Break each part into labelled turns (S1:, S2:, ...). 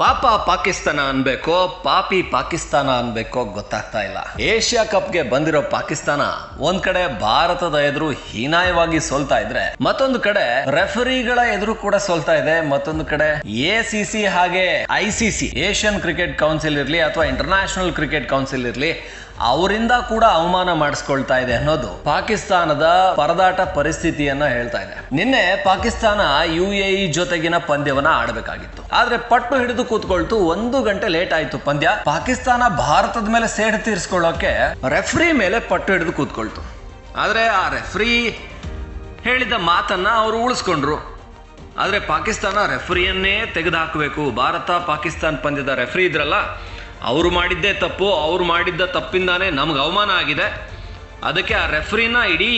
S1: ಪಾಪ ಪಾಕಿಸ್ತಾನ ಅನ್ಬೇಕೋ, ಪಾಪಿ ಪಾಕಿಸ್ತಾನ ಅನ್ಬೇಕೋ ಗೊತ್ತಾಗ್ತಾ ಇಲ್ಲ. ಏಷ್ಯಾ ಕಪ್ಗೆ ಬಂದಿರೋ ಪಾಕಿಸ್ತಾನ ಒಂದ್ ಕಡೆ ಭಾರತದ ಎದುರು ಹೀನಾಯವಾಗಿ ಸೋಲ್ತಾ ಇದ್ರೆ, ಮತ್ತೊಂದು ಕಡೆ ರೆಫರಿಗಳ ಎದುರು ಕೂಡ ಸೋಲ್ತಾ ಇದೆ, ಮತ್ತೊಂದು ಕಡೆ ಎ ಸಿ ಹಾಗೆ I C Asian cricket council ಇರ್ಲಿ ಅಥವಾ ಇಂಟರ್ನ್ಯಾಷನಲ್ ಕ್ರಿಕೆಟ್ ಕೌನ್ಸಿಲ್ ಇರ್ಲಿ, ಅವರಿಂದ ಕೂಡ ಅವಮಾನ ಮಾಡಿಸ್ಕೊಳ್ತಾ ಇದೆ ಅನ್ನೋದು ಪಾಕಿಸ್ತಾನದ ಪರದಾಟ ಪರಿಸ್ಥಿತಿಯನ್ನ ಹೇಳ್ತಾ ಇದೆ. ನಿನ್ನೆ ಪಾಕಿಸ್ತಾನ ಯು ಎ ಜೊತೆಗಿನ ಪಂದ್ಯವನ್ನ ಆಡಬೇಕಾಗಿತ್ತು. ಆದ್ರೆ ಪಟ್ಟು ಹಿಡಿದು ಕೂತ್ಕೊಳ್ತು ಒಂದು ಗಂಟೆ ಲೇಟ್ ಆಯ್ತು ಪಂದ್ಯ. ಪಾಕಿಸ್ತಾನ ಭಾರತದ ಮೇಲೆ ಸೇಡ್ ತೀರಿಸ್ಕೊಳ್ಳೋಕೆ ರೆಫ್ರಿ ಮೇಲೆ ಪಟ್ಟು ಹಿಡಿದು ಕೂತ್ಕೊಳ್ತು. ಆದ್ರೆ ಆ ರೆಫ್ರಿ ಹೇಳಿದ ಮಾತನ್ನ ಅವರು ಉಳಿಸ್ಕೊಂಡ್ರು. ಆದರೆ ಪಾಕಿಸ್ತಾನ ರೆಫ್ರಿಯನ್ನೇ ತೆಗೆದುಹಾಕಬೇಕು. ಭಾರತ, ಪಾಕಿಸ್ತಾನ ಪಂದ್ಯದ ರೆಫ್ರಿ ಇದ್ರಲ್ಲ, ಅವರು ಮಾಡಿದ್ದೇ ತಪ್ಪು, ಅವ್ರು ಮಾಡಿದ್ದ ತಪ್ಪಿಂದಾನೇ ನಮ್ಗೆ ಅವಮಾನ ಆಗಿದೆ. ಅದಕ್ಕೆ ಆ ರೆಫ್ರಿನ ಇಡೀ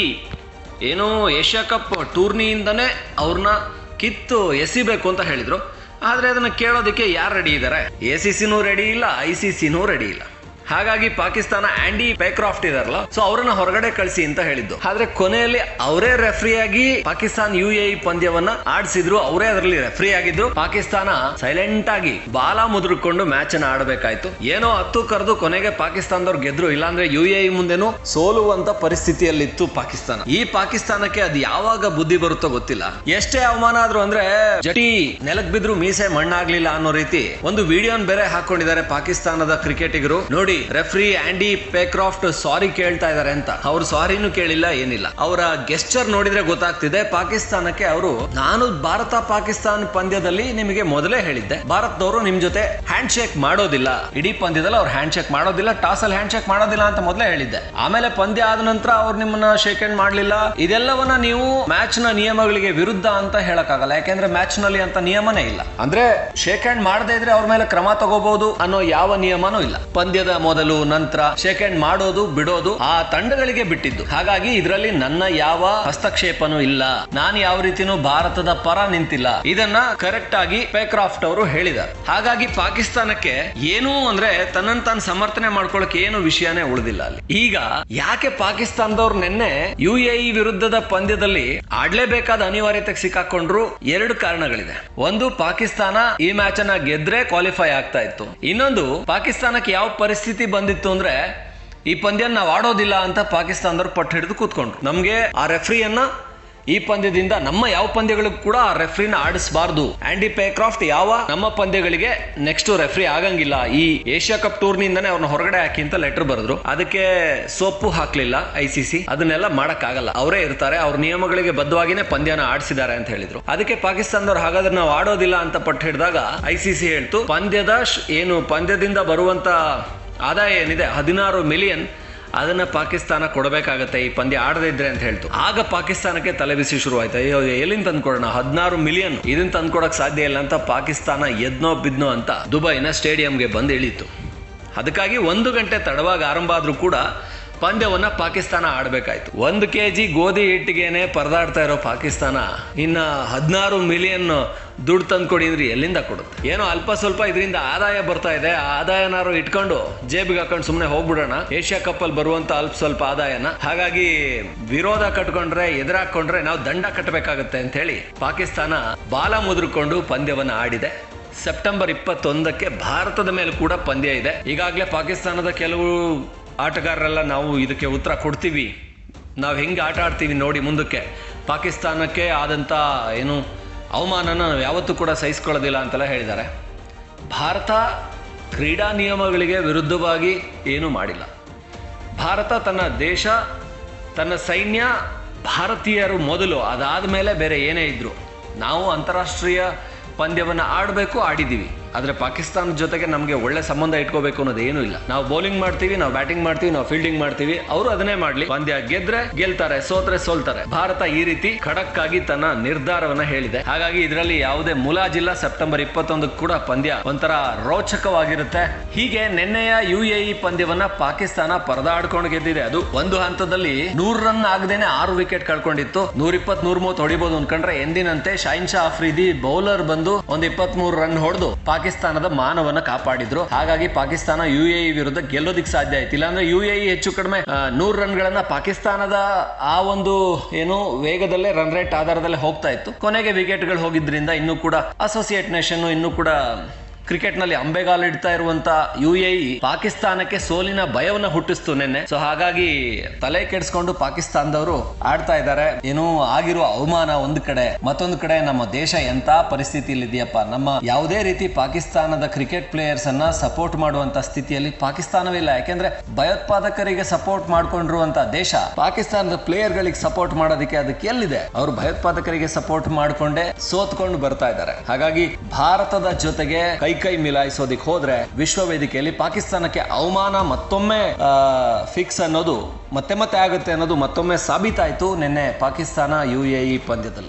S1: ಏನೋ ಏಷ್ಯಾ ಕಪ್ ಟೂರ್ನಿಯಿಂದನೇ ಅವ್ರನ್ನ ಕಿತ್ತು ಎಸಿಬೇಕು ಅಂತ ಹೇಳಿದ್ರು. ಆದರೆ ಅದನ್ನು ಕೇಳೋದಕ್ಕೆ ಯಾರು ರೆಡಿ ಇದ್ದಾರೆ ಎ ಸಿ ಸಿನೂ ರೆಡಿ ಇಲ್ಲ ಐ ಸಿ ಸಿನೂ ರೆಡಿ ಇಲ್ಲ. ಹಾಗಾಗಿ ಪಾಕಿಸ್ತಾನ ಆಂಡಿ ಪೇಕ್ರಾಫ್ಟ್ ಇದಾರಲ್ಲ ಸೊ ಅವರನ್ನ ಹೊರಗಡೆ ಕಳಿಸಿ ಅಂತ ಹೇಳಿದ್ದು. ಆದ್ರೆ ಕೊನೆಯಲ್ಲಿ ಅವರೇ ರೆಫ್ರಿ ಆಗಿ ಪಾಕಿಸ್ತಾನ ಯು ಎ ಪಂದ್ಯವನ್ನ ಆಡಿಸಿದ್ರು, ಅವರೇ ಅದರಲ್ಲಿ ರೆಫ್ರಿ ಆಗಿದ್ರು. ಪಾಕಿಸ್ತಾನ ಸೈಲೆಂಟ್ ಆಗಿ ಬಾಲ ಮುದ್ರಿಕೊಂಡು ಮ್ಯಾಚ್ ಅನ್ನ ಆಡಬೇಕಾಯ್ತು. ಏನೋ ಹತ್ತು ಕರೆದು ಕೊನೆಗೆ ಪಾಕಿಸ್ತಾನದವ್ರು ಗೆದ್ರು, ಇಲ್ಲಾಂದ್ರೆ ಯು ಎ ಮುಂದೆನೂ ಸೋಲುವಂತ ಪರಿಸ್ಥಿತಿಯಲ್ಲಿತ್ತು ಪಾಕಿಸ್ತಾನ. ಈ ಪಾಕಿಸ್ತಾನಕ್ಕೆ ಅದು ಯಾವಾಗ ಬುದ್ಧಿ ಬರುತ್ತೋ ಗೊತ್ತಿಲ್ಲ. ಎಷ್ಟೇ ಅವಮಾನ ಆದ್ರೂ ಅಂದ್ರೆ, ಜಟಿ ನೆಲಕ್ ಬಿದ್ರು ಮೀಸೆ ಮಣ್ಣಾಗ್ಲಿಲ್ಲ ಅನ್ನೋ ರೀತಿ ಒಂದು ವಿಡಿಯೋನ್ ಬೇರೆ ಹಾಕೊಂಡಿದ್ದಾರೆ ಪಾಕಿಸ್ತಾನದ ಕ್ರಿಕೆಟಿಗರು ನೋಡಿ ರೆಫ್ರಿ ಆಂಡಿ ಪೇಕ್ರಾಫ್ಟ್ ಸಾರಿ ಕೇಳ್ತಾ ಇದಾರೆ ಅಂತ. ಅವ್ರು ಸಾರಿನೂ ಕೇಳಿಲ್ಲ, ಏನಿಲ್ಲ. ಅವರ ಗೆಸ್ಚರ್ ನೋಡಿದ್ರೆ ಗೊತ್ತಾಗ್ತಿದೆ, ಪಾಕಿಸ್ತಾನಕ್ಕೆ ಅವರು, ನಾನು ಭಾರತ ಪಾಕಿಸ್ತಾನ ಪಂದ್ಯದಲ್ಲಿ ನಿಮಗೆ ಮೊದಲೇ ಹೇಳಿದ್ದೆ. ಭಾರತದವರು ನಿಮ್ ಜೊತೆ ಹ್ಯಾಂಡ್ ಶೇಕ್ ಮಾಡೋದಿಲ್ಲ. ಇಡೀ ಪಂದ್ಯದಲ್ಲಿ ಅವ್ರು ಹ್ಯಾಂಡ್ ಶೇಕ್ ಮಾಡೋದಿಲ್ಲ ಟಾಸ್ ಅಲ್ಲಿ ಹ್ಯಾಂಡ್ ಶೇಕ್ ಮಾಡೋದಿಲ್ಲ ಅಂತ ಮೊದಲೇ ಹೇಳಿದ್ದೆ. ಆಮೇಲೆ ಪಂದ್ಯ ಆದ ನಂತರ ಅವ್ರು ನಿಮ್ಮನ್ನ ಶೇಕ್ ಹ್ಯಾಂಡ್ ಮಾಡ್ಲಿಲ್ಲ. ಇದೆಲ್ಲವನ್ನ ನೀವು ಮ್ಯಾಚ್ನ ನಿಯಮಗಳಿಗೆ ವಿರುದ್ಧ ಅಂತ ಹೇಳಕ್ಕಾಗಲ್ಲ. ಯಾಕೆಂದ್ರೆ ಮ್ಯಾಚ್ನಲ್ಲಿ ಅಂತ ನಿಯಮನೇ ಇಲ್ಲ. ಅಂದ್ರೆ ಶೇಕ್ ಹ್ಯಾಂಡ್ ಮಾಡದೇ ಇದ್ರೆ ಅವ್ರ ಮೇಲೆ ಕ್ರಮ ತಗೋಬಹುದು ಅನ್ನೋ ಯಾವ ನಿಯಮನೂ ಇಲ್ಲ. ಪಂದ್ಯದ ಮೊದಲು ನಂತರ ಸೆಕೆಂಡ್ ಮಾಡೋದು, ಬಿಡೋದು ಆ ತಂಡಗಳಿಗೆ ಬಿಟ್ಟಿದ್ದು. ಹಾಗಾಗಿ ಇದರಲ್ಲಿ ನನ್ನ ಯಾವ ಹಸ್ತಕ್ಷೇಪನೂ ಇಲ್ಲ. ನಾನು ಯಾವ ರೀತಿನೂ ಭಾರತದ ಪರ ನಿಂತಿಲ್ಲ. ಇದನ್ನ ಕರೆಕ್ಟ್ ಆಗಿ ಪೇಕ್ರಾಫ್ಟ್ ಅವರು ಹೇಳಿದ ಹಾಗಾಗಿ ಪಾಕಿಸ್ತಾನಕ್ಕೆ ಏನು ಅಂದ್ರೆ ತನ್ನನ್ನು ತಾನು ಸಮರ್ಥನೆ ಮಾಡ್ಕೊಳಕ್ ಏನು ವಿಷಯನೇ ಉಳಿದಿಲ್ಲ ಅಲ್ಲಿ. ಈಗ ಯಾಕೆ ಪಾಕಿಸ್ತಾನದವ್ರು ನಿನ್ನೆ ಯು ಇ ವಿರುದ್ಧದ ಪಂದ್ಯದಲ್ಲಿ ಆಡ್ಲೇಬೇಕಾದ ಅನಿವಾರ್ಯತೆ ಸಿಕ್ಕಾಕೊಂಡ್ರು ಎರಡು ಕಾರಣಗಳಿದೆ ಒಂದು, ಪಾಕಿಸ್ತಾನ ಈ ಮ್ಯಾಚ್ ಅನ್ನ ಗೆದ್ರೆ ಕ್ವಾಲಿಫೈ ಆಗ್ತಾ ಇತ್ತು. ಇನ್ನೊಂದು, ಪಾಕಿಸ್ತಾನಕ್ಕೆ ಯಾವ ಪರಿಸ್ಥಿತಿ ಬಂದಿತ್ತು ಅಂದ್ರೆ ಈ ಪಂದ್ಯ ನಾವು ಆಡೋದಿಲ್ಲ ಅಂತ ಪಾಕಿಸ್ತಾನದವ್ರು ಪಟ್ಟು ಹಿಡಿದು ಕೂತ್ಕೊಂಡ್ರು. ನಮ್ಗೆ ಆ ರೆಫ್ರಿಯನ್ನ ಈ ಪಂದ್ಯದಿಂದ ನಮ್ಮ ಯಾವ ಪಂದ್ಯಗಳಿಗೂ ಕೂಡ ಆ ರೆಫ್ರಿನ ಆಡಿಸಬಾರ್ದು. ಆಂಡಿ ಪೇಕ್ರಾಫ್ಟ್ ಯಾವ? ನಮ್ಮ ಪಂದ್ಯಗಳಿಗೆ ನೆಕ್ಸ್ಟ್ ರೆಫ್ರಿ ಆಗಂಗಿಲ್ಲ. ಈ ಏಷ್ಯಾ ಕಪ್ ಟೂರ್ನಿಂದನೇ ಅವ್ರನ್ನ ಹೊರಗಡೆ ಹಾಕಿ ಅಂತ ಲೆಟರ್ ಬರೆದ್ರು. ಅದಕ್ಕೆ ಸೊಪ್ಪು ಹಾಕ್ಲಿಲ್ಲ ಐ ಸಿ ಸಿ. ಅದನ್ನೆಲ್ಲ ಮಾಡಕ್ ಆಗಲ್ಲ ಅವರೇ ಇರ್ತಾರೆ. ಅವ್ರ ನಿಯಮಗಳಿಗೆ ಬದ್ಧವಾಗಿನೇ ಪಂದ್ಯನ ಆಡಿಸಿದ್ದಾರೆ ಅಂತ ಹೇಳಿದ್ರು. ಅದಕ್ಕೆ ಪಾಕಿಸ್ತಾನದವ್ರು ಹಾಗಾದ್ರೆ ನಾವು ಆಡೋದಿಲ್ಲ ಅಂತ ಪಟ್ಟು ಹಿಡಿದಾಗ ಐ ಸಿ ಸಿ ಹೇಳ್ತು, ಪಂದ್ಯದ ಏನು ಪಂದ್ಯದಿಂದ ಬರುವಂತ ಆದಾಯ ಏನಿದೆ? ಹದಿನಾರು ಮಿಲಿಯನ್ ಅದನ್ನ ಪಾಕಿಸ್ತಾನ ಕೊಡಬೇಕಾಗತ್ತೆ, ಈ ಪಂದ್ಯ ಆಡದೇ ಇದ್ರೆ ಅಂತ ಹೇಳ್ತು. ಆಗ ಪಾಕಿಸ್ತಾನಕ್ಕೆ ತಲೆಬಿಸಿ ಶುರುವಾಯ್ತು. ಅಯ್ಯೋ, ಎಲ್ಲಿಂದ ತಂದ್ಕೊಡೋಣ ಹದಿನಾರು ಮಿಲಿಯನ್ ಇದನ್ನ ತಂದ್ಕೊಡಕ್ ಸಾಧ್ಯ ಇಲ್ಲ ಅಂತ ಪಾಕಿಸ್ತಾನ ಎದ್ನೋ ಬಿದ್ನೋ ಅಂತ ದುಬೈನ ಸ್ಟೇಡಿಯಂಗೆ ಬಂದು ಇಳಿತು ಅದಕ್ಕಾಗಿ ಒಂದು ಗಂಟೆ ತಡವಾಗಿ ಆರಂಭ ಆದ್ರೂ ಕೂಡ ಪಂದ್ಯವನ್ನ ಪಾಕಿಸ್ತಾನ ಆಡಬೇಕಾಯ್ತು. ಒಂದು ಕೆ ಜಿ ಗೋಧಿ ಹಿಟ್ಟಿಗೆನೆ ಪರದಾಡ್ತಾ ಇರೋ ಪಾಕಿಸ್ತಾನ ಇನ್ನ ಹದಿನಾರು ಮಿಲಿಯನ್ ದುಡ್ಡು ತಂದ್ಕೊಡಿ ಅಂದ್ರೆ ಎಲ್ಲಿಂದ ಕೊಡುತ್ತೆ? ಏನೋ ಅಲ್ಪ ಸ್ವಲ್ಪ ಇದರಿಂದ ಆದಾಯ ಬರ್ತಾ ಇದೆ. ಆ ಆದಾಯನಾರು ಇಟ್ಕೊಂಡು ಜೇಬಿಗೆ ಹಾಕೊಂಡು ಸುಮ್ಮನೆ ಹೋಗ್ಬಿಡೋಣ. ಏಷ್ಯಾ ಕಪ್ ಅಲ್ಲಿ ಬರುವಂತ ಅಲ್ಪ ಸ್ವಲ್ಪ ಆದಾಯನ. ಹಾಗಾಗಿ ವಿರೋಧ ಕಟ್ಕೊಂಡ್ರೆ ಎದುರಾಕೊಂಡ್ರೆ ನಾವು ದಂಡ ಕಟ್ಟಬೇಕಾಗತ್ತೆ ಅಂತ ಹೇಳಿ ಪಾಕಿಸ್ತಾನ ಬಾಲ ಮುದ್ರಕೊಂಡು ಪಂದ್ಯವನ್ನ ಆಡಿದೆ. ಸೆಪ್ಟೆಂಬರ್ ಇಪ್ಪತ್ತೊಂದಕ್ಕೆ ಭಾರತದ ಮೇಲೆ ಕೂಡ ಪಂದ್ಯ ಇದೆ. ಈಗಾಗಲೇ ಪಾಕಿಸ್ತಾನದ ಕೆಲವು ಆಟಗಾರರೆಲ್ಲ ನಾವು ಇದಕ್ಕೆ ಉತ್ತರ ಕೊಡ್ತೀವಿ. ನಾವು ಹೆಂಗೆ ಆಟ ಆಡ್ತೀವಿ ನೋಡಿ ಮುಂದಕ್ಕೆ. ಪಾಕಿಸ್ತಾನಕ್ಕೆ ಆದಂಥ ಏನು ಅವಮಾನನ ನಾವು ಯಾವತ್ತೂ ಕೂಡ ಸಹಿಸ್ಕೊಳ್ಳೋದಿಲ್ಲ ಅಂತೆಲ್ಲ ಹೇಳಿದ್ದಾರೆ. ಭಾರತ ಕ್ರೀಡಾ ನಿಯಮಗಳಿಗೆ ವಿರುದ್ಧವಾಗಿ ಏನೂ ಮಾಡಿಲ್ಲ. ಭಾರತ ತನ್ನ ದೇಶ, ತನ್ನ ಸೈನ್ಯ, ಭಾರತೀಯರು ಮೊದಲು ಅದಾದ ಮೇಲೆ ಬೇರೆ ಏನೇ ಇದ್ದರು ನಾವು ಅಂತಾರಾಷ್ಟ್ರೀಯ ಪಂದ್ಯವನ್ನು ಆಡಬೇಕು, ಆಡಿದ್ದೀವಿ. ಆದರೆ ಪಾಕಿಸ್ತಾನ ಜೊತೆಗೆ ನಮಗೆ ಒಳ್ಳೆ ಸಂಬಂಧ ಇಟ್ಕೋಬೇಕು ಅನ್ನೋದು ಏನೂ ಇಲ್ಲ. ನಾವು ಬೌಲಿಂಗ್ ಮಾಡ್ತೀವಿ, ನಾವು ಬ್ಯಾಟಿಂಗ್ ಮಾಡ್ತೀವಿ, ನಾವು ಫೀಲ್ಡಿಂಗ್ ಮಾಡ್ತೀವಿ. ಅವರು ಅದನ್ನೇ ಮಾಡ್ಲಿ. ಪಂದ್ಯ ಗೆದ್ರೆ ಗೆಲ್ತಾರೆ, ಸೋತ್ರೆ ಸೋಲ್ತಾರೆ. ಭಾರತ ಈ ರೀತಿ ಖಡಕ್ ಆಗಿ ತನ್ನ ನಿರ್ಧಾರವನ್ನ ಹೇಳಿದೆ. ಹಾಗಾಗಿ ಇದರಲ್ಲಿ ಯಾವುದೇ ಮುಲಾಜಿಲ್ಲ. ಸೆಪ್ಟೆಂಬರ್ ಇಪ್ಪತ್ತೊಂದಕ್ಕೆ ಕೂಡ ಪಂದ್ಯ ಒಂಥರ ರೋಚಕವಾಗಿರುತ್ತೆ. ಹೀಗೆ ನಿನ್ನೆಯ ಯು ಇ ಪಂದ್ಯವನ್ನ ಪಾಕಿಸ್ತಾನ ಪರದಾಡ್ಕೊಂಡು ಗೆದ್ದಿದೆ. ಅದು ಒಂದು ಹಂತದಲ್ಲಿ ನೂರ್ ರನ್ ಆಗದೇನೆ ಆರು ವಿಕೆಟ್ ಕಳ್ಕೊಂಡಿತ್ತು. ನೂರ ಇಪ್ಪತ್ ನೂರ್ ಮೂವತ್ತು ಹೊಡಿಬಹುದು ಅನ್ಕೊಂಡ್ರೆ ಎಂದಿನಂತೆ ಶಾಹಿನ್ ಶಾ ಅಫ್ರಿದಿ ಬೌಲರ್ ಬಂದು ಒಂದ್ ಇಪ್ಪತ್ತ್ ಮೂರು ರನ್ ಹೊಡೆದು ಪಾಕಿಸ್ತಾನದ ಮಾನವನ್ನ ಕಾಪಾಡಿದ್ರು. ಹಾಗಾಗಿ ಪಾಕಿಸ್ತಾನ ಯು ಎ ವಿರುದ್ಧ ಗೆಲ್ಲೋದಿಕ್ ಸಾಧ್ಯ ಆಯ್ತು. ಇಲ್ಲಾಂದ್ರೆ ಯು ಎ ಹೆಚ್ಚು ಕಡಿಮೆ ನೂರು ನೂರ್ ರನ್ ಗಳನ್ನ ಪಾಕಿಸ್ತಾನದ ಆ ಒಂದು, ಏನು, ವೇಗದಲ್ಲೇ ರನ್ ರೇಟ್ ಆಧಾರದಲ್ಲೇ ಹೋಗ್ತಾ ಇತ್ತು. ಕೊನೆಗೆ ವಿಕೆಟ್ಗಳು ಹೋಗಿದ್ರಿಂದ ಇನ್ನೂ ಕೂಡ ಅಸೋಸಿಯೇಟ್ ನೇಷನ್ ಇನ್ನೂ ಕೂಡ ಕ್ರಿಕೆಟ್ನಲ್ಲಿ ಅಂಬೆಗಾಲಿಡ್ತಾ ಇರುವಂತ ಯು ಎ ಪಾಕಿಸ್ತಾನಕ್ಕೆ ಸೋಲಿನ ಭಯವನ್ನ ಹುಟ್ಟಿಸ್ತು ನಿನ್ನೆ. ಸೊ ಹಾಗಾಗಿ ತಲೆ ಕೆಡಿಸ್ಕೊಂಡು ಪಾಕಿಸ್ತಾನದವರು ಆಡ್ತಾ ಇದ್ದಾರೆ. ಏನೋ ಆಗಿರುವ ಅವಮಾನ ಒಂದು ಕಡೆ, ಮತ್ತೊಂದು ಕಡೆ ನಮ್ಮ ದೇಶ ಎಂತ ಪರಿಸ್ಥಿತಿಯಲ್ಲಿ ಇದೆಯಪ್ಪ ನಮ್ಮ ಯಾವುದೇ ರೀತಿ ಪಾಕಿಸ್ತಾನದ ಕ್ರಿಕೆಟ್ ಪ್ಲೇಯರ್ಸ್ ಅನ್ನ ಸಪೋರ್ಟ್ ಮಾಡುವಂತ ಸ್ಥಿತಿಯಲ್ಲಿ ಪಾಕಿಸ್ತಾನವಿಲ್ಲ ಯಾಕೆಂದ್ರೆ ಭಯೋತ್ಪಾದಕರಿಗೆ ಸಪೋರ್ಟ್ ಮಾಡ್ಕೊಂಡಿರುವಂತ ದೇಶ ಪಾಕಿಸ್ತಾನದ ಪ್ಲೇಯರ್ ಗಳಿಗೆ ಸಪೋರ್ಟ್ ಮಾಡೋದಕ್ಕೆ ಅದಕ್ಕೆ ಎಲ್ಲಿದೆ? ಅವರು ಭಯೋತ್ಪಾದಕರಿಗೆ ಸಪೋರ್ಟ್ ಮಾಡಿಕೊಂಡೇ ಸೋತ್ಕೊಂಡು ಬರ್ತಾ ಇದ್ದಾರೆ. ಹಾಗಾಗಿ ಭಾರತದ ಜೊತೆಗೆ ಕೈ ಕೈ ಮಿಲಾಯಿಸೋದಿಕ್ ಹೋದ್ರೆ ವಿಶ್ವ ವೇದಿಕೆಯಲ್ಲಿ ಪಾಕಿಸ್ತಾನಕ್ಕೆ ಅವಮಾನ ಮತ್ತೊಮ್ಮೆ ಫಿಕ್ಸ್ ಅನ್ನೋದು ಮತ್ತೆ ಮತ್ತೆ ಆಗುತ್ತೆ ಅನ್ನೋದು ಮತ್ತೊಮ್ಮೆ ಸಾಬೀತಾಯ್ತು ನಿನ್ನೆ ಪಾಕಿಸ್ತಾನ ಯು ಇ ಪಂದ್ಯದಲ್ಲಿ.